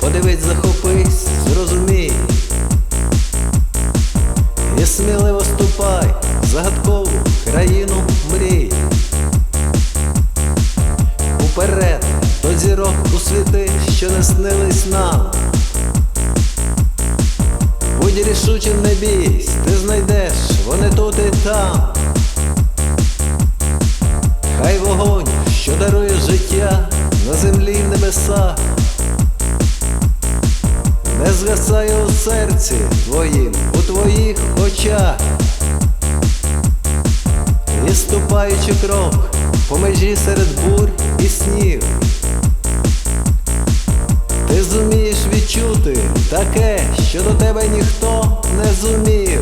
Подивись, захопись, зрозумій. І сміливо ступай в загадкову країну мрій. Уперед до зірок у світи, що не снились нам. Будь рішучим, не бійсь, ти знайдеш, вони тут і там. Хай вогонь, що дарує життя на землі й небесах, не згасає у серці твоїм, у твоїх очах. І ступаючи крок по межі серед бурь і снів, ти зумієш відчути таке, що до тебе ніхто не зумів.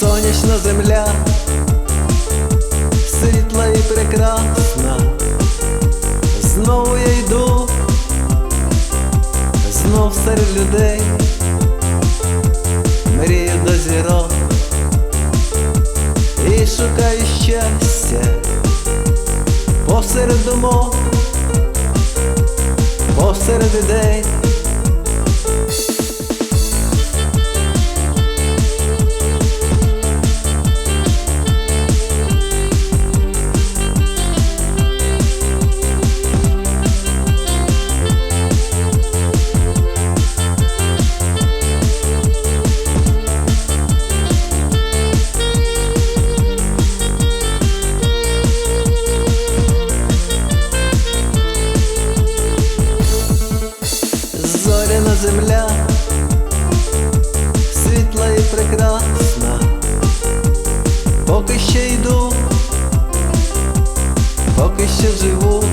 Сонячна земля, серед людей, мрію до зірок і шукаю щастя посеред думок, посеред ідей. земля, світла і прекрасна, поки ще йду, поки ще живу,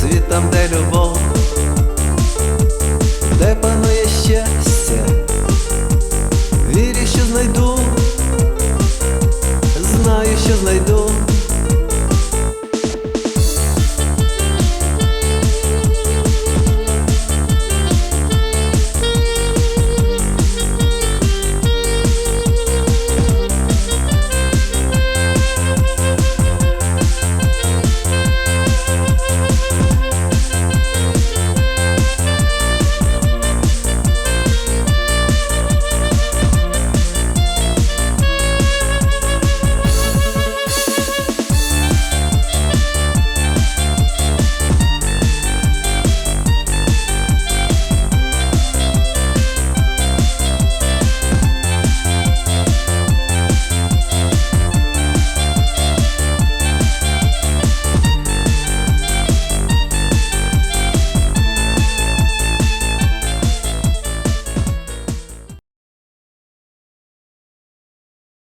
світом де люблю.